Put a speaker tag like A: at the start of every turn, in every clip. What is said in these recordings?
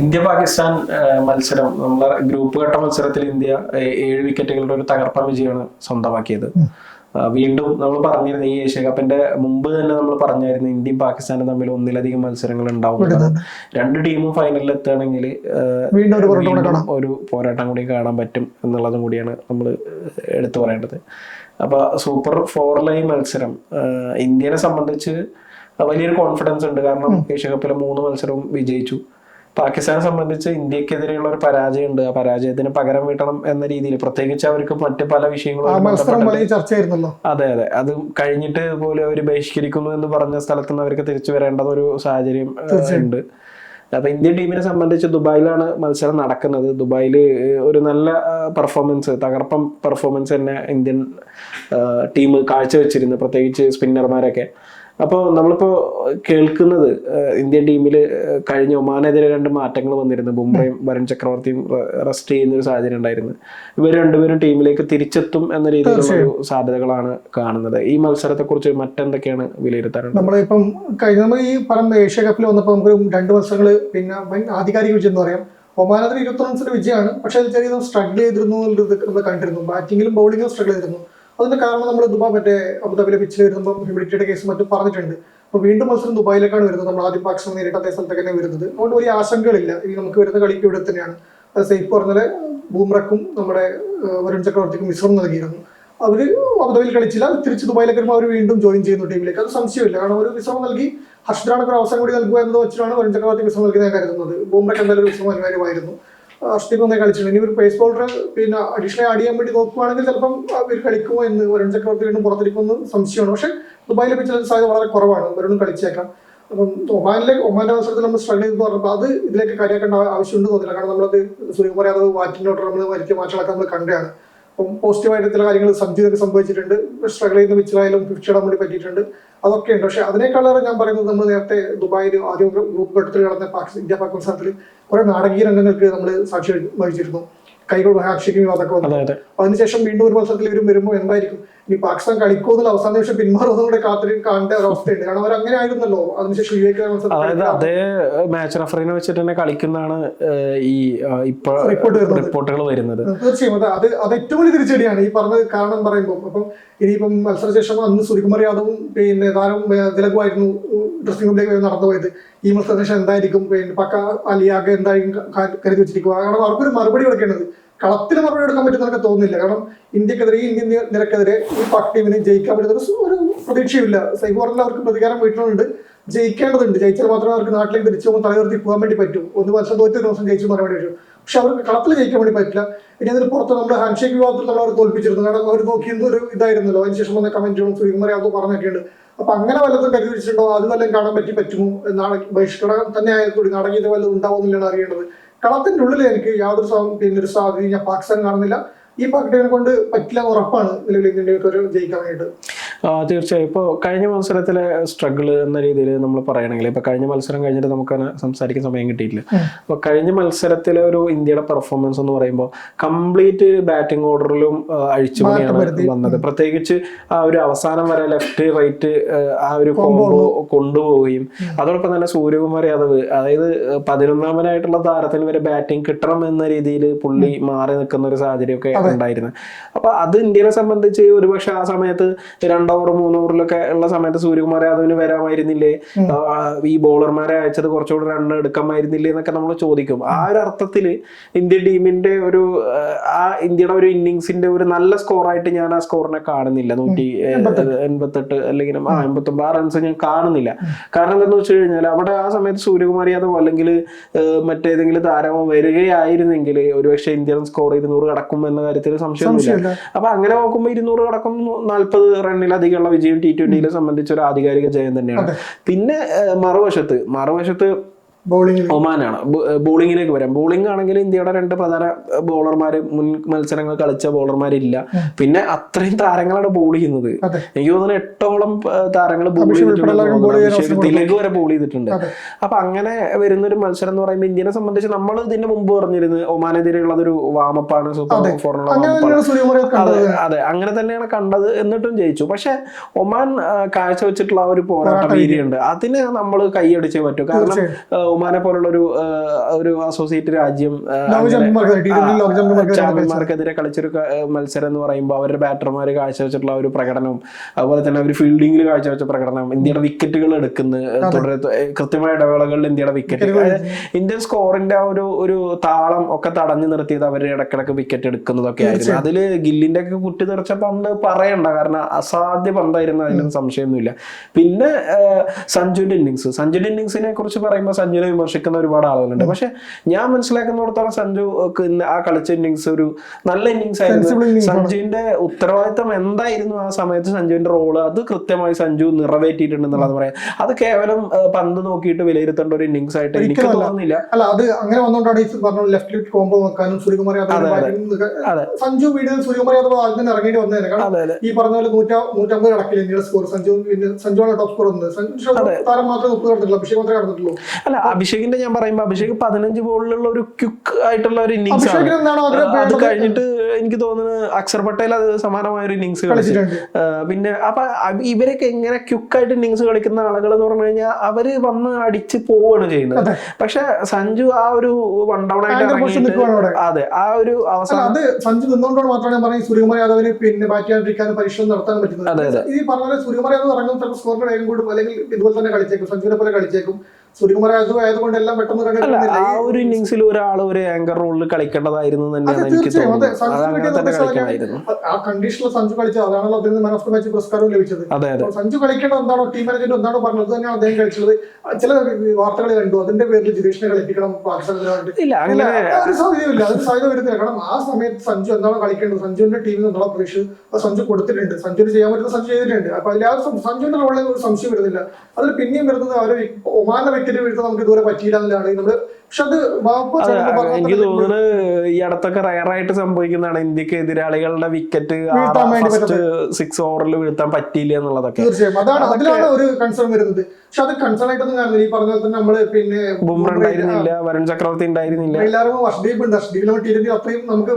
A: India Pakistan മത്സരം നമ്മളെ group ഘട്ട മത്സരത്തിൽ ഇന്ത്യ ഏഴ് വിക്കറ്റുകളുടെ ഒരു തകർപ്പൻ വിജയമാണ് സ്വന്തമാക്കിയത്. വീണ്ടും നമ്മൾ പറഞ്ഞിരുന്നു ഈ ഏഷ്യ കപ്പിന്റെ മുമ്പ് തന്നെ നമ്മൾ പറഞ്ഞായിരുന്നു ഇന്ത്യയും പാകിസ്ഥാനും തമ്മിൽ ഒന്നിലധികം മത്സരങ്ങൾ ഉണ്ടാവും രണ്ട് ടീമും ഫൈനലിൽ എത്തുകയാണെങ്കിൽ
B: ഒരു പോരാട്ടം കൂടെ കാണാം.
A: ഒരു പോരാട്ടം കൂടി കാണാൻ പറ്റും എന്നുള്ളതും കൂടിയാണ് നമ്മൾ എടുത്തു പറയേണ്ടത്. അപ്പൊ സൂപ്പർ ഫോറിലെ ഈ മത്സരം ഇന്ത്യനെ സംബന്ധിച്ച് വലിയൊരു കോൺഫിഡൻസ് ഉണ്ട്. കാരണം ഏഷ്യ കപ്പിലെ മൂന്ന് മത്സരവും വിജയിച്ചു. പാകിസ്ഥാനെ സംബന്ധിച്ച് ഇന്ത്യക്കെതിരെയുള്ള ഒരു പരാജയം ഉണ്ട് ആ പരാജയത്തിന് പകരം വീട്ടണം എന്ന രീതിയിൽ പ്രത്യേകിച്ച് അവർക്ക് മറ്റ് പല വിഷയങ്ങളും അതെ അതെ. അത് കഴിഞ്ഞിട്ട് പോലെ അവർ ബഹിഷ്കരിക്കുന്നു എന്ന് പറഞ്ഞ സ്ഥലത്ത് നിന്ന് അവർക്ക് തിരിച്ചു വരേണ്ടത് ഒരു സാഹചര്യം ഉണ്ട്. അപ്പൊ ഇന്ത്യൻ ടീമിനെ സംബന്ധിച്ച് ദുബായിലാണ് മത്സരം നടക്കുന്നത്. ദുബായിൽ ഒരു നല്ല പെർഫോമൻസ് തകർപ്പം പെർഫോമൻസ് തന്നെ ഇന്ത്യൻ ടീം കാഴ്ചവെച്ചിരുന്നു. പ്രത്യേകിച്ച് സ്പിന്നർമാരൊക്കെ അപ്പോൾ നമ്മളിപ്പോൾ കേൾക്കുന്നത് ഇന്ത്യൻ ടീമിൽ കഴിഞ്ഞ ഒമാനെതിരെ രണ്ട് മാറ്റങ്ങൾ വന്നിരുന്നു. ബുംറയും വരുൺ ചക്രവർത്തിയും റെസ്റ്റ് ചെയ്യുന്ന ഒരു സാഹചര്യം ഉണ്ടായിരുന്നു. ഇവർ രണ്ടുപേരും ടീമിലേക്ക് തിരിച്ചെത്തും എന്ന രീതിയിലുള്ള ഒരു സാധ്യതകളാണ് കാണുന്നത്. ഈ മത്സരത്തെക്കുറിച്ച് മറ്റെന്തൊക്കെയാണ് വിലയിരുത്താറുള്ളത്
B: നമ്മളിപ്പം കഴിഞ്ഞ നമ്മൾ ഈ പറഞ്ഞ ഏഷ്യ കപ്പിൽ വന്നപ്പോൾ നമുക്ക് രണ്ട് മത്സരങ്ങൾ പിന്നെ ആധികാരിക വിജയം എന്ന് പറയാം. ഒമാനത്തിന് ഇരുപത്തി റൺസിന്റെ വിജയമാണ്. പക്ഷേ അത് ചെറിയ സ്ട്രഗിൾ ചെയ്തിരുന്നു എന്നുള്ളത് നമ്മൾ കണ്ടിരുന്നു. ബാറ്റിങ്ങിലും ബൗളിങ്ങിലും സ്ട്രഗിൾ ചെയ്തിരുന്നു. അതിന്റെ കാരണം നമ്മൾ ദുബായ് മറ്റേ അബുദാബിയിലെ പിച്ചിൽ വരുമ്പോൾ ഹ്യൂമിഡിറ്റിയുടെ കേസ് മറ്റും പറഞ്ഞിട്ടുണ്ട്. അപ്പോൾ വീണ്ടും മത്സരം ദുബായിലേക്കാണ് വരുന്നത്. നമ്മൾ ആദ്യം പാകിസ്ഥാൻ നേരിട്ട് അതേ സ്ഥലത്തേക്ക് തന്നെ വരുന്നത്. അതുകൊണ്ട് വലിയ ആശങ്കകളില്ല. ഇനി നമുക്ക് വരുന്ന കളിക്ക് ഇവിടെ തന്നെയാണ്. അത് സേഫ് പറഞ്ഞാൽ ബൂമ്രക്കും നമ്മുടെ വരുൺ ചക്രവർത്തിക്കും മിശ്രം നൽകിയിരുന്നു. അവർ അബുദാബിയിൽ കളിച്ചില്ല. തിരിച്ച് ദുബായിലേക്ക് വരുമ്പോൾ അവർ വീണ്ടും ജോയിൻ ചെയ്യുന്നു ടീമിലേക്ക് അത് സംശയമില്ല. കാരണം ഒരു വിശ്രമം നൽകി. ഹർഷദ്രാണക്ക് ഒരു അവസരം കൂടി നൽകുക എന്നത് വെച്ചിട്ടാണ് വരുൺ ചക്രവർത്തി വിശ്രമം നൽകി ഞാൻ കരുതുന്നത്. ബൂമ്രക്ക് എന്തായാലും ഒരു വിശ്രമം അനിവാര്യമായിരുന്നു. നന്നായി കളിച്ചിട്ടുണ്ട് ഇനി ഒരു പേസ് ബോളർ പിന്നെ അഡീഷണൽ ആഡ് ചെയ്യാൻ വേണ്ടി നോക്കുവാണെങ്കിൽ ചിലപ്പം അവർ കളിക്കുമോ എന്ന് വരുൺ ചക്രവർത്തി വീണ്ടും പുറത്തിരിക്കുമെന്ന് സംശയമാണ്. പക്ഷെ ദുബായിലെ പിച്ചിൽ സാധ്യത വളരെ കുറവാണ്. വരുണും കളിച്ചേക്കാം. അപ്പം ഒമാനിലെ ഒമാന്റെ അവസരത്തിൽ നമ്മൾ സ്ട്രഗിൾ ചെയ്തെന്ന് പറഞ്ഞപ്പോൾ അത് ഇതിലേക്ക് കാര്യമാക്കേണ്ട ആവശ്യമുണ്ട് തോന്നില്ല. കാരണം നമ്മളത് സൂര്യകുമാർ യാദവ് വാറ്റിനോട്ട് നമ്മൾ വരുത്തിയ മാറ്റങ്ങളൊക്കെ നമ്മൾ കണ്ടതാണ്. അപ്പം പോസിറ്റീവായിട്ട് ചില കാര്യങ്ങൾ സബ്ജിതൊക്കെ സംഭവിച്ചിട്ടുണ്ട്. സ്ട്രഗിൾ ചെയ്യുന്ന പിച്ചിലായാലും ഫിഫ്റ്റി ഇടാൻ വേണ്ടി പറ്റിയിട്ടുണ്ട്. അതൊക്കെ ഉണ്ട് പക്ഷേ അതിനേക്കാളേറെ ഞാൻ പറയുന്നത് നമ്മൾ നേരത്തെ ദുബായിൽ ആദ്യം ഗ്രൂപ്പ് ഘട്ടത്തിൽ നടന്ന പാകിസ്ഥാൻ ഇന്ത്യ പാക് മത്സരത്തിൽ കുറെ നാടകീയ രംഗങ്ങൾക്ക് നമ്മൾ സാക്ഷി വഹിച്ചിരുന്നു. കൈകൾ ഹാക്ഷിക്കും അതൊക്കെ വന്നു.
A: അതെ അതെ.
B: അതിനുശേഷം വീണ്ടും ഒരു മത്സരത്തിൽ ഇവരും വരുമ്പോൾ എന്തായിരിക്കും? ഇനി പാകിസ്ഥാൻ കളിക്കോ എന്നുള്ള അവസാന നിമിഷം പിന്മാറുന്നതും കൂടെ കാത്തിരിക്കും കാണേണ്ട ഒരു അവസ്ഥയുണ്ട്. കാരണം അവർ അങ്ങനെ ആയിരുന്നല്ലോ. അതിനുശേഷം
A: അതായത് അതേ മാച്ച് റഫറിനെ വെച്ചിട്ട് തന്നെ കളിക്കുന്നതാണ് ഈ ആ, ഇപ്പൊ
B: Report വരുന്നത്.
A: റിപ്പോർട്ടുകൾ വരുന്നത്.
B: തീർച്ചയായും. അത് അത് അത് ഏറ്റവും വലിയ തിരിച്ചടിയാണ്. ഈ പറഞ്ഞ കാരണം പറയുമ്പോൾ അപ്പം ഇനിയിപ്പം മത്സരശേഷം അന്ന് സൂര്യകുമാർ യാദവും പിന്നെ താരം തിലകുമായിരുന്നു ഡ്രസ്സിംഗ് റൂമിലേക്ക് നടന്നു പോയത്. ഈ മത്സരശേഷം എന്തായിരിക്കും? പിന്നെ പക്ക അലിയാകെ എന്തായിരിക്കും കരുതി വെച്ചിരിക്കുക. കാരണം അവർക്കൊരു മറുപടി കൊടുക്കേണ്ടത് കളത്തിൽ മറുപടി എടുക്കാൻ പറ്റുന്നതൊക്കെ തോന്നുന്നില്ല. കാരണം ഇന്ത്യക്കെതിരെ ഇന്ത്യൻ നിരക്കെതിരെ ഈ പാക് ടീമിന് ജയിക്കാൻ പറ്റുന്ന ഒരു പ്രതീക്ഷയില്ല പറഞ്ഞാൽ അവർക്ക് പ്രതികാരം വീട്ടിലുണ്ട്. ജയിക്കേണ്ടതുണ്ട്. ജയിച്ചാൽ മാത്രമേ അവർക്ക് നാട്ടിലേക്ക് തിരിച്ചു പോകുമ്പോൾ തലയുയർത്തി പോകാൻ വേണ്ടി പറ്റും. ഒന്ന് വർഷം തോറ്റ ഒരു ദിവസം ജയിച്ചു പറയാൻ വേണ്ടി പറ്റും. പക്ഷെ അവർക്ക് കളത്തിൽ ജയിക്കാൻ വേണ്ടി പറ്റില്ല. ഇനി അതിന് പുറത്ത് നമ്മുടെ ഹാൻഡ് ഷേക്ക് വിഭാഗത്തിൽ നമ്മൾ അവർ തോൽപ്പിച്ചിരുന്നു. കാരണം അവർ നോക്കിയിരുന്ന ഒരു ഇതായിരുന്നല്ലോ. അതിനുശേഷം വന്ന കമന്റുകളും ശ്രീകുമാർ അതോ പറഞ്ഞൊക്കെയുണ്ട് അപ്പൊ അങ്ങനെ വല്ലതും കരുതി വെച്ചിട്ടുണ്ടോ? അത് വല്ലതും കാണാൻ പറ്റി പറ്റുമോ? നാളെ ബഹിഷ്കരണം തന്നെ ആയാൽ കൂടി നാടകീയത വല്ലതും ഉണ്ടാവുന്നില്ലാണ് അറിയേണ്ടത്. കളത്തിന്റെ ഉള്ളിൽ എനിക്ക് യാതൊരു പിന്നെ ഒരു ഞാൻ പാകിസ്ഥാൻ കാണുന്നില്ല. ഈ പാർട്ടിയെ കൊണ്ട് പറ്റില്ല ഉറപ്പാണ് നിലവിൽ ഇന്ത്യൻ ഒരു ജയിക്കാൻ വേണ്ടിയിട്ട്
A: തീർച്ചയായും. ഇപ്പോൾ കഴിഞ്ഞ മത്സരത്തിലെ സ്ട്രഗിൾ എന്ന രീതിയിൽ നമ്മൾ പറയുകയാണെങ്കിൽ ഇപ്പോൾ കഴിഞ്ഞ മത്സരം കഴിഞ്ഞിട്ട് നമുക്ക് സംസാരിക്കാൻ സമയം കിട്ടിയിട്ടില്ല. അപ്പോൾ കഴിഞ്ഞ മത്സരത്തിലെ ഒരു ഇന്ത്യയുടെ പെർഫോമൻസ് എന്ന് പറയുമ്പോൾ കംപ്ലീറ്റ് ബാറ്റിംഗ് ഓർഡറിലും അഴിച്ചുപണിയാണ് വന്നത്. പ്രത്യേകിച്ച് ആ ഒരു അവസാനം വരെ ലെഫ്റ്റ് റൈറ്റ് ആ ഒരു കോംബോ കൊണ്ടുപോവുകയും അതോടൊപ്പം തന്നെ സൂര്യകുമാർ യാദവ് അതായത് പതിനൊന്നാമനായിട്ടുള്ള താരത്തിന് വരെ ബാറ്റിംഗ് കിട്ടണം എന്ന രീതിയിൽ പുള്ളി മാറി നിൽക്കുന്ന ഒരു സാഹചര്യമൊക്കെ ഉണ്ടായിരുന്നു. അപ്പൊ അത് ഇന്ത്യയെ സംബന്ധിച്ച് ഒരുപക്ഷെ ആ സമയത്ത് രണ്ട് ഓവർ മൂന്ന് ഓവറിലൊക്കെ ഉള്ള സമയത്ത് സൂര്യകുമാർ യാദവിന് വരാമായിരുന്നില്ലേ? ഈ ബോളർമാരെ അയച്ചത് കുറച്ചുകൂടി റൺ എടുക്കാമായിരുന്നില്ലേ എന്നൊക്കെ നമ്മൾ ചോദിക്കും. ആ ഒരു അർത്ഥത്തിൽ ഇന്ത്യൻ ടീമിന്റെ ഒരു ആ, ഇന്ത്യയുടെ ഒരു ഇന്നിങ്സിന്റെ ഒരു നല്ല സ്കോറായിട്ട് ഞാൻ ആ സ്കോറിനെ കാണുന്നില്ല. നൂറ്റി എൺപത്തെട്ട്. അല്ലെങ്കിൽ ആ എൺപത്തൊമ്പത് ആ റൺസ് ഞാൻ കാണുന്നില്ല. കാരണം എന്താണെന്ന് വെച്ച് കഴിഞ്ഞാൽ അവിടെ ആ സമയത്ത് സൂര്യകുമാർ യാദവ് അല്ലെങ്കിൽ മറ്റേതെങ്കിലും താരമോ വരികയായിരുന്നെങ്കിൽ ഒരുപക്ഷെ ഇന്ത്യൻ സ്കോർ ഇരുന്നൂറ് കടക്കും എന്ന കാര്യത്തിൽ സംശയമൊന്നുമില്ല.
B: സംശയമില്ല.
A: അപ്പൊ അങ്ങനെ നോക്കുമ്പോൾ ഇരുന്നൂറ് കടക്കും നാൽപ്പത് റണ്ണിലധികമുള്ള വിജയം ടി ട്വന്റിയിലെ സംബന്ധിച്ച് ഒരു ആധികാരിക ജയം തന്നെയാണ്. പിന്നെ മറുവശത്ത് മറുവശത്ത് ഒമാനാണ്. ബോളിങ്ങിലേക്ക് വരാം. ബോളിംഗ് ആണെങ്കിൽ ഇന്ത്യയുടെ രണ്ട് പ്രധാന ബോളർമാർ മുൻ മത്സരങ്ങൾ കളിച്ച ബോളർമാരില്ല പിന്നെ അത്രയും താരങ്ങളാണ് ബോൾ ചെയ്യുന്നത്. എനിക്ക് തോന്നുന്നു എട്ടോളം താരങ്ങൾ ബോൾ ചെയ്തിട്ടുണ്ട് തിലക് വരെ ബോൾ ചെയ്തിട്ടുണ്ട്. അപ്പൊ അങ്ങനെ വരുന്ന ഒരു മത്സരം എന്ന് പറയുമ്പോൾ ഇന്ത്യനെ സംബന്ധിച്ച് നമ്മൾ ഇതിന്റെ മുമ്പ് പറഞ്ഞിരുന്നു ഒമാനെതിരെയുള്ള ഒരു വാമപ്പാണ്. സൂപ്പർ ഫോറിനുള്ള അതെ അതെ. അങ്ങനെ തന്നെയാണ് കണ്ടത് എന്നിട്ടും ജയിച്ചു. പക്ഷെ ഒമാൻ കാഴ്ചവെച്ചിട്ടുള്ള ആ ഒരു പോരാട്ട വീര്യമുണ്ട് അതിന് നമ്മൾ കൈയടിച്ചേ പറ്റൂ. കാരണം ഒമാനെ പോലുള്ള ഒരു ഒരു അസോസിയേറ്റ് രാജ്യം ചാമ്പ്യന്മാർക്കെതിരെ കളിച്ചൊരു മത്സരം എന്ന് പറയുമ്പോൾ അവരുടെ ബാറ്റർമാർ കാഴ്ചവെച്ചിട്ടുള്ള ഒരു പ്രകടനവും അതുപോലെ തന്നെ അവർ ഫീൽഡിംഗിൽ കാഴ്ചവെച്ച പ്രകടനം ഇന്ത്യയുടെ വിക്കറ്റുകൾ എടുക്കുന്ന തുടരെ കൃത്യമായ ഇടവേളകളിൽ ഇന്ത്യയുടെ വിക്കറ്റ് ഇന്ത്യൻ സ്കോറിന്റെ ആ ഒരു ഒരു താളം ഒക്കെ തടഞ്ഞു നിർത്തിയത് അവർ ഇടക്കിടക്ക് വിക്കറ്റ് എടുക്കുന്നതൊക്കെ ആയിരുന്നു. അതിൽ ഗില്ലിന്റെ ഒക്കെ കുട്ടി തെറിച്ച പന്ത് പറയണ്ട കാരണം അസാധ്യ പന്തായിരുന്നു അതിലും സംശയമൊന്നുമില്ല. പിന്നെ സഞ്ജുവിന്റെ ഇന്നിങ്സ് സഞ്ജുവിന്റെ ഇന്നിങ്സിനെ കുറിച്ച് പറയുമ്പോൾ സഞ്ജുവിനെ വിമർശിക്കുന്ന ഒരുപാട് ആളുകളുണ്ട്. പക്ഷെ ഞാൻ മനസ്സിലാക്കുന്നിടത്തോളം സഞ്ജു ആ കളിച്ച ഇന്നിങ്സ് ഒരു നല്ല ഇന്നിങ്സ് ആയിരുന്നു. സഞ്ജുവിന്റെ ഉത്തരവാദിത്തം എന്തായിരുന്നു ആ സമയത്ത് സഞ്ജുവിന്റെ റോൾ അത് കൃത്യമായി സഞ്ജു നിറവേറ്റിയിട്ടുണ്ടെന്നുള്ളത് പറയാം. അത് കേവലം പന്ത് നോക്കിയിട്ട് വിലയിരുത്തേണ്ട ഒരു ഇന്നിങ്സ് ആയിട്ട് എനിക്ക് തോന്നുന്നില്ല.
B: അല്ല അത് അങ്ങനെ വന്നുകൊണ്ടാണ് ഈ പറഞ്ഞ ലെഫ്റ്റ് ലെഫ്റ്റ് കോംബോ വെക്കാനും സൂര്യകുമാർ യാദവ്. സഞ്ജു വീഡിയോയിൽ സൂര്യകുമാർ യാദവ് ആദ്യം തന്നെ ഇറങ്ങേണ്ടി കാരണം ഈ പറഞ്ഞ പോലെ നൂറ്റ നൂറ്റമ്പത് കടക്കില്ല ഇന്ത്യയുടെ സ്കോർ സഞ്ജു പിന്നെ സഞ്ജുവാണ് ടോപ്പ് സ്കോർ വന്നത് സഞ്ജു താരം മാത്രമേ മുപ്പത് കടന്നിട്ടുള്ളൂ. അഭിഷേക് മാത്രമേ കടന്നിട്ടുള്ളൂ.
A: അല്ല അഭിഷേകിന്റെ ഞാൻ പറയുമ്പോ അഭിഷേക് പതിനഞ്ച് ബോളിലുള്ള ഒരു ക്യുക്ക് ആയിട്ടുള്ള ഒരു ഇന്നിങ്സ് അത് കഴിഞ്ഞിട്ട് എനിക്ക് തോന്നുന്നത് അക്ഷർ പട്ടേൽ അത് സമാനമായ ഒരു ഇന്നിങ്സ്
B: കളിച്ചിട്ടുണ്ട്.
A: പിന്നെ അപ്പൊ ഇവരൊക്കെ എങ്ങനെ ക്യുക്കായിട്ട് ഇന്നിങ്സ് കളിക്കുന്ന ആളുകൾ എന്ന് പറഞ്ഞു കഴിഞ്ഞാൽ അവർ വന്ന് അടിച്ച് പോവാണ് ചെയ്യുന്നത്. പക്ഷെ സഞ്ജു ആ ഒരു വൺ ഡൗൺ ആയിട്ട്. അതെ ആ ഒരു അവസാനം
B: അത് സഞ്ജു നിന്നുകൊണ്ടാണ് മാത്രമാണ് ഞാൻ പറഞ്ഞത് സൂര്യകുമാർ യാദവിന് പിന്നെ ബാറ്റ് ചെയ്യാണ്ടിരിക്കാനും പരിശ്രമം നടത്താനും പറ്റുന്നത്. ഈ പറഞ്ഞ സൂര്യകുമാർ യാദവ് ഇറങ്ങും ചിലപ്പോൾ സ്കോറിന്റെ വേഗം കൂടും. അല്ലെങ്കിൽ ഇതുപോലെ തന്നെ കളിച്ചേക്കും. സഞ്ജുവിനെ പോലെ കളിച്ചേക്കും. സൂര്യകുമാർ ആയതുകൊണ്ട് എല്ലാം പെട്ടെന്ന്
A: അല്ല ആ ഒരു ഇന്നിങ്സിൽ ഒരാൾ ഒരു ആങ്കർ റോളിൽ കളിക്കേണ്ടതായിരുന്നു തന്നെയാണ് എനിക്ക് തോന്നുന്നത്
B: ആ കണ്ടീഷനിൽ സഞ്ജു കളിച്ചത് അതാണല്ലോ അദ്ദേഹം മാൻ ഓഫ് ദ മാച്ച് പുരസ്കാരവും ലഭിച്ചത്. സഞ്ജു കളിക്കേണ്ടത് എന്താണോ ടീം മാനേജ്മെന്റ് എന്താണോ പറഞ്ഞത് തന്നെയാണ് അദ്ദേഹം കളിച്ചത്. ചില വാർത്തകൾ കണ്ടു അതിന്റെ പേരിൽ ജിതീഷിനെ കളിപ്പിക്കണം
A: അങ്ങനെ
B: ഒരു സാധ്യതയില്ല അതിന് സാധ്യത വരുന്നില്ല. കാരണം ആ സമയത്ത് സഞ്ജു എന്താണോ കളിക്കേണ്ടത് സഞ്ജുവിന്റെ ടീമിൽ നിന്നുള്ള പ്രതീക്ഷ സഞ്ജു കൊടുത്തിട്ടുണ്ട്. സഞ്ജുവിന് ചെയ്യാൻ പറ്റുന്ന സഞ്ജു ചെയ്തിട്ടുണ്ട്. അപ്പൊ അതിൽ ആ സഞ്ജുവിന്റെ റോളിൽ ഒരു സംശയം വരുന്നില്ല. അതിൽ പിന്നെയും വരുന്നത് അവർ ഒമാന്റെ വിക്കറ്റ് വീഴ്ത്താൻ നമുക്ക് ഇതുവരെ പറ്റിയില്ല എന്നുള്ളതാണ് നമ്മൾ പക്ഷെ അത്
A: എനിക്ക് തോന്നുന്നത് ഈ അടുത്തൊക്കെ റയറായിട്ട് സംഭവിക്കുന്നതാണ്. ഇന്ത്യയ്ക്ക് എതിരാളികളുടെ വിക്കറ്റ് ഫസ്റ്റ് സിക്സ് ഓവറിൽ വീഴ്ത്താൻ പറ്റിയില്ല എന്നുള്ളതൊക്കെ.
B: തീർച്ചയായും. അതാണ് അതിലാണ് ഒരു കൺസേൺ വരുന്നത്. പക്ഷെ അത് കൺസേൺ ആയിട്ടൊന്നും കാണുന്നില്ല ഈ പറഞ്ഞ പോലെ തന്നെ നമ്മൾ പിന്നെ
A: ബുംറ ഉണ്ടായിരുന്നില്ല. വരുൺ ചക്രവർത്തി ഉണ്ടായിരുന്നില്ല.
B: ഉണ്ട്. വർഷദീപ് നമ്മൾ ടി ട്വന്റി അത്രയും നമുക്ക്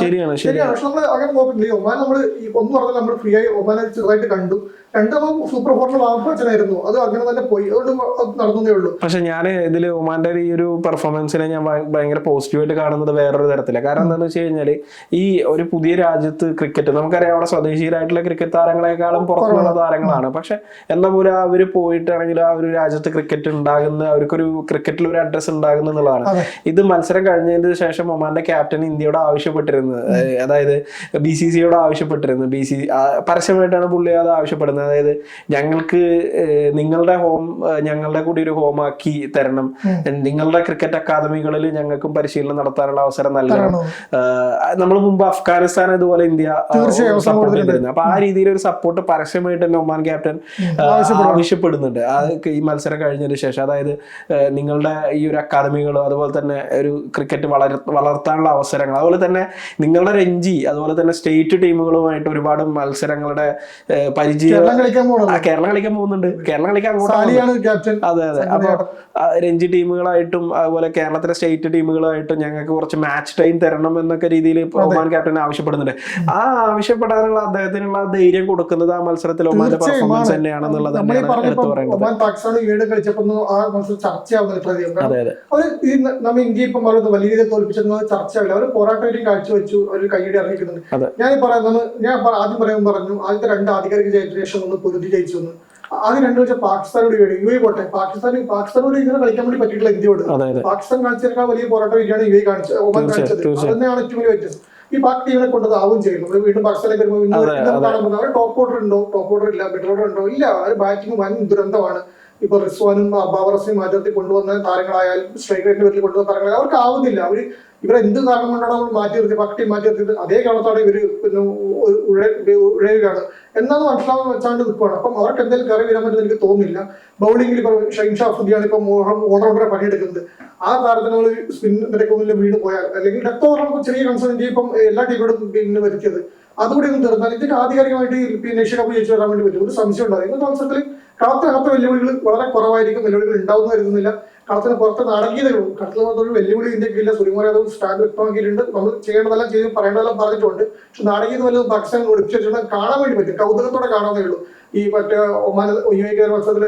A: ശരിയാണ് ശരിയാണ്.
B: ശരിയാണ്. പക്ഷെ നമ്മൾ അങ്ങനെ നോക്കില്ല ഒമാൻ നമ്മൾ ഒന്ന് പറഞ്ഞാൽ നമ്മൾ ഫ്രീ ആയി ഒമാനെ ചെറുതായിട്ട് കണ്ടു. രണ്ട് നമ്മൾ സൂപ്പർ ഫോറിന് വാപ്പച്ചനായിരുന്നു അത് അങ്ങനെ തന്നെ പോയി. അതുകൊണ്ട് അത് നടന്നേ ഉള്ളൂ.
A: പക്ഷെ ഞാൻ ഇതിൽ ഒമാന്റെ ഈ ഒരു പെർഫോമൻസിനെ ഞാൻ ഭയങ്കര പോസിറ്റീവായിട്ട് കാണുന്നത് വേറൊരു തരത്തിലാണ് കാരണം എന്താണെന്ന് വെച്ച് കഴിഞ്ഞാൽ ഈ ഒരു പുതിയ രാജ്യത്ത് ക്രിക്കറ്റ് നമുക്കറിയാം അവിടെ സ്വദേശീയരായിട്ടുള്ള ക്രിക്കറ്റ് താരങ്ങളെക്കാളും പുറത്തുള്ള താരങ്ങളാണ്. പക്ഷെ എന്ന പോലെ അവർ പോയിട്ടാണെങ്കിൽ ആ ഒരു രാജ്യത്ത് ക്രിക്കറ്റ് ഉണ്ടാകുന്ന അവർക്കൊരു ക്രിക്കറ്റിൽ ഒരു അഡ്രസ് ഉണ്ടാകുന്ന എന്നുള്ളതാണ്. ഇത് മത്സരം കഴിഞ്ഞതിന് ശേഷം ഒമാന്റെ ക്യാപ്റ്റൻ ഇന്ത്യയോട് ആവശ്യപ്പെട്ടിരുന്നത്. അതായത് ബി സി സിയോട് ആവശ്യപ്പെട്ടിരുന്നു. ബി സി പരസ്യമായിട്ടാണ് പുള്ളി അത് ആവശ്യപ്പെടുന്നത്. അതായത് ഞങ്ങൾക്ക് നിങ്ങളുടെ ഹോം ഞങ്ങളുടെ കൂടി ഒരു ഹോമാക്കി തരണം. നിങ്ങളുടെ ക്രിക്കറ്റ് അക്കാദമികളിൽ ഞങ്ങൾക്കും പരിശീലനം നടത്താനുള്ള അവസരം നൽകണം. നമ്മൾ മുമ്പ് അഫ്ഗാനിസ്ഥാൻ ഇതുപോലെ ഇന്ത്യ
B: തീർച്ചയായും അവസരം
A: സപ്പോർട്ട് ചെയ്തിരുന്നു അപ്പൊ ആ രീതിയിൽ ഒരു സപ്പോർട്ട് പരസ്യമായിട്ട് തന്നെ ഒമാൻ ക്യാപ്റ്റൻ ആവശ്യപ്പെടുന്നുണ്ട്. അത് ഈ മത്സരം കഴിഞ്ഞതിന് ശേഷം. അതായത് നിങ്ങളുടെ ഈ ഒരു അക്കാദമികളും അതുപോലെ തന്നെ ഒരു ക്രിക്കറ്റ് വളർ വളർത്താനുള്ള അവസരങ്ങൾ. അതുപോലെ തന്നെ നിങ്ങളുടെ രഞ്ജി അതുപോലെ തന്നെ സ്റ്റേറ്റ് ടീമുകളുമായിട്ട് ഒരുപാട് മത്സരങ്ങളുടെ പരിചയം
B: കേരളം കളിക്കാൻ
A: ആ, കേരളം കളിക്കാൻ പോകുന്നുണ്ട്. കേരളം കളിക്കാൻ
B: അങ്ങോട്ട്
A: അതെ അതെ. അപ്പൊ രഞ്ജി ടീമുകളായിട്ടും അതുപോലെ കേരളത്തിലെ സ്റ്റേറ്റ് ടീമുകളായിട്ടും ഞങ്ങൾക്ക് കുറച്ച് മാച്ച് ടൈം തരണം എന്നൊക്കെ രീതിയിൽ ഒമാൻ ക്യാപ്റ്റൻ ആവശ്യപ്പെടുന്നുണ്ട്. ആ ആവശ്യപ്പെടാനുള്ള അദ്ദേഹത്തിനുള്ള ധൈര്യം കൊടുക്കുന്നത് ആ മത്സരത്തിൽ ഒമാന്റെ പെർഫോമൻസ്
B: തന്നെയാണെന്നുള്ളത്
A: തന്നെയാണ് എന്നുള്ളത്
B: നമ്മൾ ഈ
A: തന്നെയാണ് എടുത്തു
B: പറഞ്ഞപ്പോ
A: പറയേണ്ടത്.
B: ഒമാൻ പാകിസ്ഥാൻ വീട് കളിച്ചപ്പോ ആ മത്സരം
A: അതെ അതെ.
B: അവർ ഈ നമ്മ ഇന്ത്യ ഇപ്പം പറയുന്നത് വലിയ രീതിയിൽ തോൽപ്പിച്ചെന്നത് ചർച്ചയാവില്ല. അവർ പോരാട്ടമായിട്ടും കാഴ്ചവെച്ചു. അവർ കൈയടി അറിയിക്കുന്നുണ്ട് ഞാൻ പറയാം പറയുന്നത് ഞാൻ ആദ്യം പറയാൻ പറഞ്ഞു ആദ്യത്തെ രണ്ട് ആധികാരിക ജയത്തിന് ഒന്ന് പൊരുതി ജയിച്ചു എന്ന്. ആദ്യം രണ്ടു വെച്ചാൽ പാകിസ്ഥാനോട് യു എ പോട്ടെ. പാകിസ്ഥാൻ പാകിസ്ഥാനോട് ഇങ്ങനെ കളിക്കാൻ വേണ്ടി പറ്റിയിട്ടില്ല ഇന്ത്യയോട്
A: അതെ അതെ.
B: പാകിസ്ഥാൻ കാണിച്ചേക്കാൾ വലിയ പോരാട്ടം ഇന്ത്യയാണ് യു എ കാണിച്ചത്. ഒമാൻ കാണിച്ചത്. അതന്നെയാണ് ഏറ്റവും വലിയ വ്യത്യാസം. ഈ പാക് ടീമിനെ കൊണ്ടത് ആവും ചെയ്യും. നമ്മൾ വീണ്ടും പാകിസ്ഥാനിലേക്ക് വരുമ്പോൾ
A: അതെ, അതെ.
B: അവർ ടോപ്പ് ഓർഡർ ഉണ്ടോ? ടോപ്പ് ഓർഡർ ഇല്ല. മിഡിൽ ഓർഡർ ഉണ്ടോ? ഇല്ല. അവർ ബാറ്റിംഗ് വൻ ദുരന്തമാണ്. ഇപ്പൊ റിസ്വാനും ബാബറസിയും മാറ്റത്തിൽ കൊണ്ടുവന്ന താരങ്ങളായാലും സ്ട്രൈക്കറിന്റെ പേരിൽ കൊണ്ടുവന്ന താരങ്ങളായാലും അവർക്ക് ആവുന്നില്ല. അവർ ഇവരെ എന്ത് കാരണം കൊണ്ടാണ് നമ്മൾ മാറ്റി നിർത്തി പാക് മാറ്റി നിർത്തിയത്? അതേ കാരണത്താണ് ഇവർ പിന്നെ ഉഴയുകയാണ്. എന്നാണ് മനസ്സിലാവാൻ വെച്ചാണ്ട് നിൽക്കുകയാണ് അപ്പം അവർക്ക് എന്തെങ്കിലും കയറി വരാൻ പറ്റുന്ന എനിക്ക് തോന്നുന്നില്ല. ബൗളിംഗിൽ ഇപ്പൊ ഷൈൻ ഷാഫുദ്ദിയാണ് ഇപ്പൊ ഓൾറൗണ്ടറെ പണിയെടുക്കുന്നത്. ആ താരത്തിന് നമ്മൾ സ്പിൻ നിരക്കൊന്നില്ല വീണ് പോയാൽ അല്ലെങ്കിൽ ഡെത്ത് ഓവർ ചെറിയ കൺസേൺ ഇപ്പം എല്ലാ ടീമുകളും പിന്നെ വരുത്തിയത്. അതുകൂടി ഒന്ന് തീർന്നാൽ ഇതിന്റെ ആധികാരികമായിട്ട് പിന്നെ ഏഷ്യ കപ്പ് ജയിച്ചു വരാൻ വേണ്ടി പറ്റും. ഒരു സംശയം ഉണ്ടാകും ഇന്നത്തെ അവസരത്തിൽ കളത്തിനകത്ത് വെല്ലുവിളികൾ വളരെ കുറവായിരിക്കും. വെല്ലുവിളികൾ ഉണ്ടാവുന്ന കരുതുന്നില്ല. കളത്തിന് പുറത്ത് നാടകീയതകളും കളത്തിൽ ഒരു വെല്ലുവിളി ഇന്ത്യക്കില്ല യാദവ് സ്റ്റാൻഡ് വ്യക്തമാക്കിയിട്ടുണ്ട് നമ്മൾ ചെയ്യേണ്ടതെല്ലാം ചെയ്ത് പറയേണ്ടതെല്ലാം പറഞ്ഞിട്ടുണ്ട്. പക്ഷെ നാടകീയത വല്ലതും പാകിസ്ഥാൻ ഒളിപ്പിച്ചിട്ടുണ്ട് കാണാൻ വേണ്ടി പറ്റും. കൗതുകത്തോടെ കാണാനേ ഉള്ളൂ. ഈ മറ്റേ ഒമാന യു എ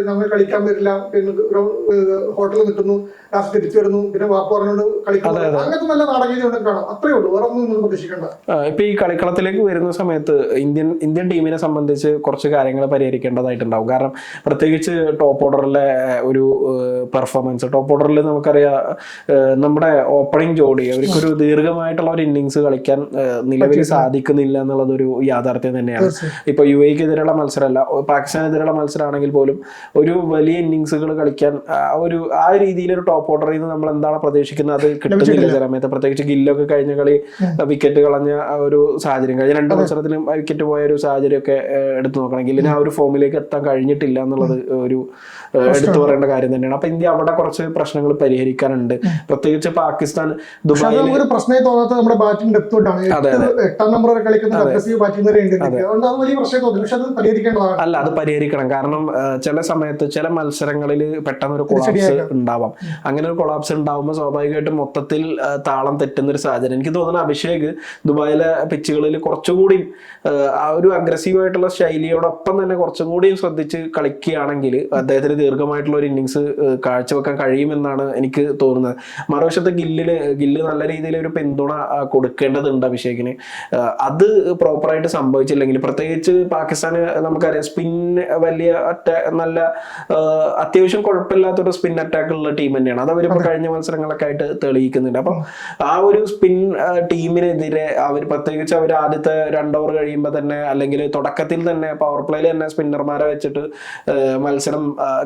B: ഞങ്ങൾ കളിക്കാൻ വരില്ല. പിന്നെ ഹോട്ടലിൽ നിൽക്കുന്നു ലാസ്റ്റ് തിരിച്ചു വരുന്നു. പിന്നെ വാപ്പ് പറഞ്ഞുകൊണ്ട് കളിക്കുന്നു അങ്ങനത്തെ നല്ല നാടകീയ കാണാം. അത്രേ ഉള്ളൂ. വേറെ ഒന്നും പ്രതീക്ഷിക്കണ്ട
A: ഇപ്പൊ ഈ കളിക്കളത്തിലേക്ക് വരുന്ന സമയത്ത് ഇന്ത്യൻ ഇന്ത്യൻ ടീമിനെ സംബന്ധിച്ച് കുറച്ച് കാര്യങ്ങൾ പരിഹരിക്കേണ്ടതായിട്ടുണ്ടാവും. കാരണം പ്രത്യേകിച്ച് ടോപ്പ് ഓർഡറിലെ ഒരു പെർഫോമൻസ് ടോപ്പ് ഓർഡറിൽ നമുക്കറിയാം നമ്മുടെ ഓപ്പണിംഗ് ജോഡി അവർക്കൊരു ദീർഘമായിട്ടുള്ള ഒരു ഇന്നിങ്സ് കളിക്കാൻ നിലവിൽ സാധിക്കുന്നില്ല എന്നുള്ളത് ഒരു യാഥാർത്ഥ്യം തന്നെയാണ്. ഇപ്പൊ യു എക്കെതിരെയുള്ള മത്സരമല്ല പാകിസ്ഥാനെതിരെയുള്ള മത്സരമാണെങ്കിൽ പോലും ഒരു വലിയ ഇന്നിങ്സുകൾ കളിക്കാൻ ഒരു ആ രീതിയിൽ ഒരു ടോപ്പ് ഓർഡറിൽ നിന്ന് നമ്മൾ എന്താണ് പ്രതീക്ഷിക്കുന്നത്? അത് കിട്ടുന്നില്ല ചില സമയത്ത്. പ്രത്യേകിച്ച് ഗില്ലൊക്കെ കഴിഞ്ഞ കളി വിക്കറ്റ് കളഞ്ഞ ഒരു സാഹചര്യം. കഴിഞ്ഞ രണ്ട് മത്സരത്തിലും വിക്കറ്റ് പോയ ഒരു സാഹചര്യമൊക്കെ എടുത്തു നോക്കണം. ഗില്ലിന് ആ ഒരു ഫോമിലേക്ക് എത്താൻ കഴിഞ്ഞിട്ടില്ല എന്നുള്ളത് ഒരു എടുത്തു പറയേണ്ട കാര്യം തന്നെയാണ്. അപ്പൊ ഇന്ത്യ അവിടെ കുറച്ച് പ്രശ്നങ്ങൾ പരിഹരിക്കാനുണ്ട്. പ്രത്യേകിച്ച് പാകിസ്ഥാൻ ദുബായിൽ
B: പ്രശ്നമായി നമ്മുടെ ബാറ്റിംഗ് ഡെപ്ത് കൊണ്ടാണ്. എട്ട് നമ്പർ കളിക്കുന്ന അഗ്രസീവ് ബാറ്റിംഗ്. അതുകൊണ്ട് അത് വലിയ പ്രശ്നം തോന്നുന്നു പക്ഷെ അത് പരിഹരിക്കേണ്ടതാണ്.
A: അല്ല അത് പരിഹരിക്കണം. കാരണം ചില സമയത്ത് ചില മത്സരങ്ങളിൽ പെട്ടെന്ന് ഒരു കൊളാപ്സ് ഉണ്ടാവാം. അങ്ങനെ ഒരു കൊളാപ്സ് ഉണ്ടാവുമ്പോൾ സ്വാഭാവികമായിട്ടും മൊത്തത്തിൽ താളം തെറ്റുന്ന ഒരു സാഹചര്യം. എനിക്ക് തോന്നുന്നു അഭിഷേക് ദുബായിലെ പിച്ചുകളിൽ കുറച്ചുകൂടി ആ, ഒരു അഗ്രസീവ് ആയിട്ടുള്ള ശൈലിയോടൊപ്പം തന്നെ കുറച്ചും കൂടി ശ്രദ്ധിച്ച് കളിക്കുകയാണെങ്കിൽ അദ്ദേഹത്തിന് ദീർഘമായിട്ടുള്ള ഒരു ഇന്നിങ്സ് കാഴ്ചവെക്കാൻ കഴിയുമെന്നാണ് എനിക്ക് തോന്നുന്നത്. മറുവശത്ത് ഗില്ലിന് ഗില്ല് നല്ല രീതിയിൽ ഒരു പിന്തുണ കൊടുക്കേണ്ടതുണ്ട് അഭിഷേകിന്. അത് പ്രോപ്പറായിട്ട് സംഭവിച്ചില്ലെങ്കിൽ പ്രത്യേകിച്ച് പാകിസ്ഥാന് നമുക്കറിയാം സ്പിൻ വലിയ അറ്റ നല്ല അത്യാവശ്യം കുഴപ്പമില്ലാത്തൊരു സ്പിൻ അറ്റാക്ക് ഉള്ള ടീം തന്നെയാണ്. അത് അവരിപ്പോ കഴിഞ്ഞ മത്സരങ്ങളൊക്കെ ആയിട്ട് തെളിയിക്കുന്നുണ്ട്. അപ്പം ആ ഒരു സ്പിൻ ടീമിനെതിരെ അവർ പ്രത്യേകിച്ച് അവർ ആദ്യത്തെ രണ്ട് ഓവർ കഴിയുമ്പോൾ തന്നെ അല്ലെങ്കിൽ തുടക്കത്തിൽ തന്നെ പവർ പ്ലേയിൽ തന്നെ സ്പിന്നർമാരെ വെച്ചിട്ട് മത്സരം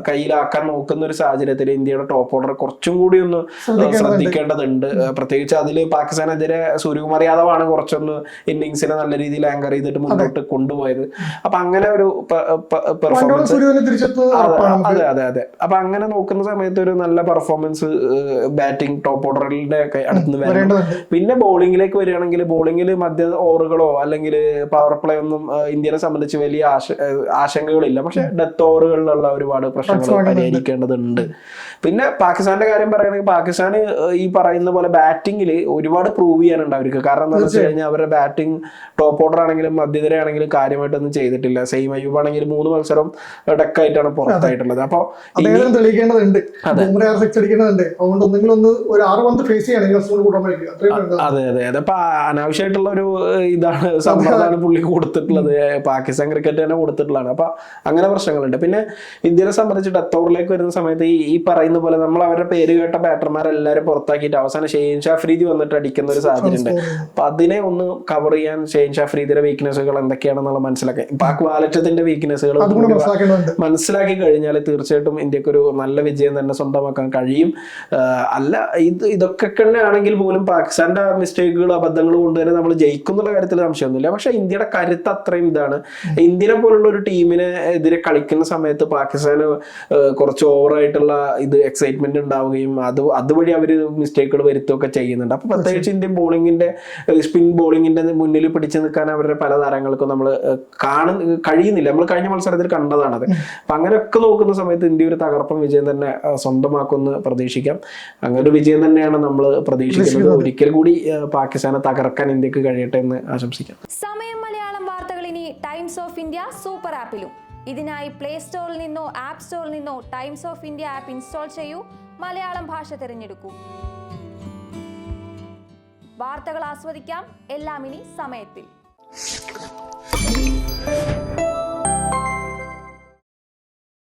A: കയ്യിലാക്കാൻ നോക്കുന്ന ഒരു സാഹചര്യത്തിൽ ഇന്ത്യയുടെ ടോപ്പ് ഓർഡർ കുറച്ചും കൂടി ഒന്ന് ശ്രദ്ധിക്കേണ്ടതുണ്ട്. പ്രത്യേകിച്ച് അതിൽ പാകിസ്ഥാനെതിരെ സൂര്യകുമാർ യാദവാണ് കുറച്ചൊന്ന് ഇന്നിങ്സിനെ നല്ല രീതിയിൽ ആങ്കർ ചെയ്തിട്ട് മുന്നോട്ട് കൊണ്ടുപോയത്. അപ്പൊ അങ്ങനെ ഒരു പെർഫോമൻസ് അതെ അതെ അതെ അപ്പൊ അങ്ങനെ നോക്കുന്ന സമയത്ത് ഒരു നല്ല പെർഫോമൻസ് ബാറ്റിംഗ് ടോപ്പ് ഓർഡറിന്റെ അടുത്ത് വരണം. പിന്നെ ബോളിംഗിലേക്ക് വരികയാണെങ്കിൽ ബോളിംഗിൽ മധ്യ ഓവറുകളോ അല്ലെങ്കിൽ പവർ പ്ലേ ഒന്നും ഇന്ത്യനെ സംബന്ധിച്ച് വലിയ ആശ ആശങ്കകളില്ല. പക്ഷെ ഡെത്ത് ഓവറുകളിലുള്ള ഒരുപാട് പ്രശ്നങ്ങൾ പരിഹരിക്കേണ്ടതുണ്ട്. പിന്നെ പാകിസ്ഥാന്റെ കാര്യം പറയുകയാണെങ്കിൽ പാകിസ്ഥാന് ഈ പറയുന്ന പോലെ ബാറ്റിംഗിൽ ഒരുപാട് പ്രൂവ് ചെയ്യാനുണ്ട് അവർക്ക് കാരണം എന്താണെന്ന് വെച്ച് കഴിഞ്ഞാൽ അവരുടെ ബാറ്റിംഗ് ടോപ്പ് ഓർഡർ ആണെങ്കിലും മധ്യതരാണെങ്കിലും കാര്യമായിട്ടൊന്നും ചെയ്തിട്ടില്ല. സെയിം അയ്യൂബ് ആണെങ്കിൽ മൂന്ന് മത്സരം ഡെക്കായിട്ടാണ് പുറത്തായിട്ടുള്ളത്. അപ്പോൾ
B: അദ്ദേഹം തെളിയിക്കേണ്ടതുണ്ട്. ബുംറ ആറ് സിക്സ് അടിക്കേണ്ടതുണ്ട് അതുകൊണ്ട് ഒന്നെങ്കിലും ഒന്ന് ഒരു ആറ് പന്ത് ഫേസ്
A: അതെ അതെ അതെ. അപ്പൊ അനാവശ്യമായിട്ടുള്ള ഒരു ഇതാണ് സമ്മർദ്ദമാണ് പുള്ളി കൊടുത്തിട്ടുള്ളത്. പാകിസ്ഥാൻ ക്രിക്കറ്റ് തന്നെ കൊടുത്തിട്ടുള്ളതാണ്. അപ്പൊ അങ്ങനെ പ്രശ്നങ്ങളുണ്ട്. പിന്നെ ഇന്ത്യനെ സംബന്ധിച്ച് ഡെത്ത് ഓവറിലേക്ക് വരുന്ന സമയത്ത് ഈ ഈ പറയുന്ന പോലെ നമ്മൾ അവരുടെ പേര് കേട്ട ബാറ്റർമാരെല്ലാരും പുറത്താക്കിയിട്ട് അവസാനം ഷെയ്ൻ ഷാഫ്രീദി വന്നിട്ട് അടിക്കുന്ന ഒരു സാഹചര്യം ഉണ്ട് അപ്പൊ അതിനെ ഒന്ന് കവർ ചെയ്യാൻ ഷെയ്ൻ ഷാഫ്രീദിയുടെ വീക്ക്നെസ്സുകൾ എന്തൊക്കെയാണെന്നുള്ള ഇപ്പൊ ആ വാലറ്റത്തിന്റെ വീക്ക്നെസ്സുകൾ മനസ്സിലാക്കി കഴിഞ്ഞാൽ തീർച്ചയായിട്ടും ഇന്ത്യയ്ക്ക് ഒരു നല്ല വിജയം തന്നെ സ്വന്തമാക്കാൻ കഴിയും. അല്ല ഇത് ഇതൊക്കെ തന്നെ ആണെങ്കിൽ പോലും പാകിസ്ഥാന്റെ മിസ്റ്റേക്കുകൾ അബദ്ധങ്ങൾ കൊണ്ട് തന്നെ നമ്മൾ ജയിക്കും എന്നുള്ള കാര്യത്തിൽ സംശയമൊന്നുമില്ല. പക്ഷെ ഇന്ത്യയുടെ കരുത്ത് അത്രയും ഇതാണ്. ഇന്ത്യനെ പോലുള്ള ഒരു ടീമിനെ എതിരെ കളിക്കുന്ന സമയത്ത് പാകിസ്ഥാന് കുറച്ച് ഓവറായിട്ടുള്ള ഇത് എക്സൈറ്റ്മെന്റ് ഉണ്ടാവുകയും അത് അതുവഴി അവർ മിസ്റ്റേക്കുകൾ വരുത്തുകയൊക്കെ ചെയ്യുന്നുണ്ട്. അപ്പൊ പ്രത്യേകിച്ച് ഇന്ത്യൻ ബോളിങ്ങിന്റെ സ്പിൻ ബോളിങ്ങിന്റെ മുന്നിൽ പിടിച്ചു നിൽക്കാൻ അവരുടെ പല താരങ്ങൾക്കും നമ്മൾ കാണുന്ന കഴിയുന്നില്ല. നമ്മൾ കഴിഞ്ഞ മത്സരത്തിൽ കണ്ടതാണത്. അപ്പൊ അങ്ങനെയൊക്കെ നോക്കുന്ന സമയത്ത് ഇന്ത്യ ഒരു തകർപ്പൻ വിജയം തന്നെ സ്വന്തമാക്കുമെന്ന് പ്രതീക്ഷിക്കാം. അങ്ങനെ ഒരു വിജയം തന്നെയാണ് നമ്മൾ പ്രതീക്ഷിക്കുന്നത്. ഒരിക്കൽ കൂടി പാകിസ്ഥാനെ തകർക്കാൻ ഇന്ത്യയ്ക്ക് കഴിയട്ടെ എന്ന് ആശംസിക്കാം.
C: സമയം മലയാളം വാർത്തകൾ ഇനി ടൈംസ് ഓഫ് ഇന്ത്യ സൂപ്പർ ആപ്പിലും. ഇതിനായി പ്ലേ സ്റ്റോറിൽ നിന്നോ ആപ്പ് സ്റ്റോറിൽ നിന്നോ Times of India app install ചെയ്യൂ. മലയാളം ഭാഷ തിരഞ്ഞെടുക്കൂ. വാർത്തകൾ ആസ്വദിക്കാം. എല്ലാം ഇനി സമയത്തിൽ.